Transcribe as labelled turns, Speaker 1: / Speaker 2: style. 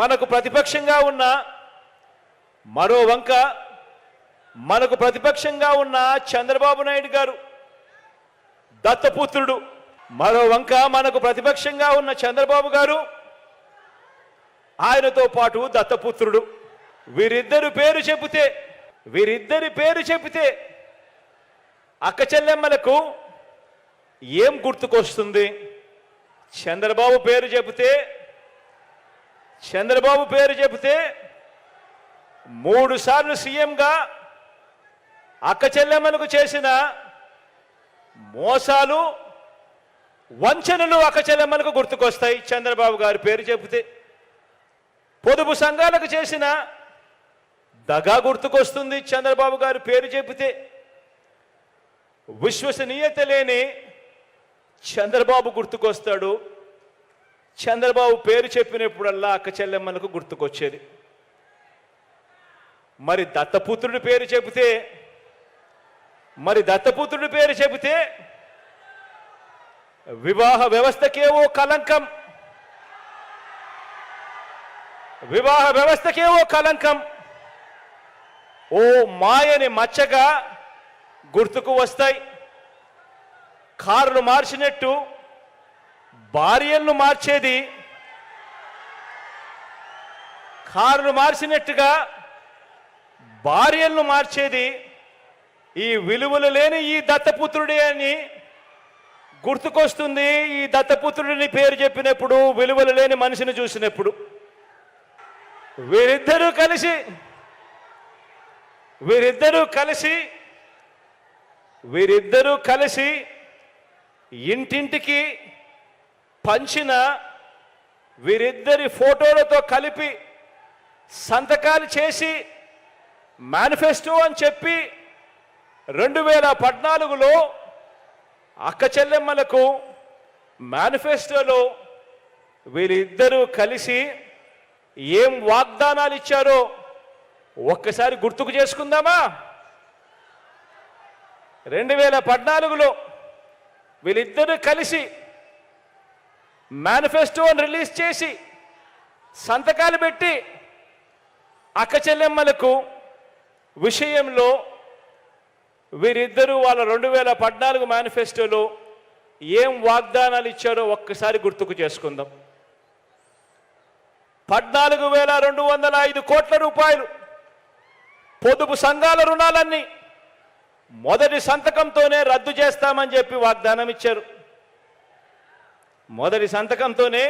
Speaker 1: మనకు ప్రతిపక్షంగా ఉన్న మరో వంక మనకు ప్రతిపక్షంగా ఉన్న చంద్రబాబు నాయుడు గారు దత్తపుత్రుడు. మరో వంక మనకు ప్రతిపక్షంగా ఉన్న చంద్రబాబు గారు ఆయనతో పాటు దత్తపుత్రుడు. వీరిద్దరు పేరు చెబితే వీరిద్దరి పేరు చెబితే అక్క చెల్లెమ్మలకు ఏం గుర్తుకొస్తుంది? చంద్రబాబు పేరు చెబితే చంద్రబాబు పేరు చెబితే మూడు సార్లు సీఎంగా అక్క చెల్లెమ్మలకు చేసిన మోసాలు వంచనలు అక్క చెల్లెమ్మలకు గుర్తుకొస్తాయి. చంద్రబాబు గారి పేరు చెబితే పొదుపు సంఘాలకు చేసిన దగా గుర్తుకొస్తుంది. చంద్రబాబు గారి పేరు చెబితే విశ్వసనీయత లేని చంద్రబాబు గుర్తుకొస్తాడు. చంద్రబాబు పేరు చెప్పినప్పుడల్లా అక్క చెల్లెమ్మలకు గుర్తుకొచ్చేది. మరి దత్తపుత్రుడి పేరు చెబితే మరి దత్తపుత్రుడి పేరు చెబితే వివాహ వ్యవస్థకేవో కలంకం. వివాహ వ్యవస్థకేవో కలంకం. ఓ మాయని మచ్చగా గుర్తుకు వస్తాయి. కారును మార్చినట్టు భార్యలను మార్చేది. కారును మార్చినట్టుగా భార్యలను మార్చేది. ఈ విలువలు లేని ఈ దత్తపుత్రుడే అని గుర్తుకొస్తుంది. ఈ దత్తపుత్రుడిని పేరు చెప్పినప్పుడు విలువలు లేని మనిషిని చూసినప్పుడు. వీరిద్దరూ కలిసి వీరిద్దరూ కలిసి వీరిద్దరూ కలిసి ఇంటింటికి పంచిన వీరిద్దరి ఫోటోలతో కలిపి సంతకాలు చేసి మేనిఫెస్టో అని చెప్పి రెండు వేల పద్నాలుగులో అక్క చెల్లెమ్మలకు మేనిఫెస్టోలో వీరిద్దరూ కలిసి ఏం వాగ్దానాలు ఇచ్చారో ఒక్కసారి గుర్తుకు చేసుకుందామా? రెండు వేల పద్నాలుగులో వీళ్ళిద్దరూ కలిసి మేనిఫెస్టోని రిలీజ్ చేసి సంతకాలు పెట్టి అక్క చెల్లెమ్మలకు విషయంలో వీరిద్దరూ వాళ్ళ రెండు వేల పద్నాలుగు మేనిఫెస్టోలో ఏం వాగ్దానాలు ఇచ్చారో ఒక్కసారి గుర్తుకు చేసుకుందాం. పద్నాలుగు వేల రెండు వందల ఐదు కోట్ల రూపాయలు పొదుపు సంఘాల రుణాలన్నీ మొదటి సంతకంతోనే రద్దు చేస్తామని చెప్పి వాగ్దానం ఇచ్చారు. మొదటి సంతకంతోనే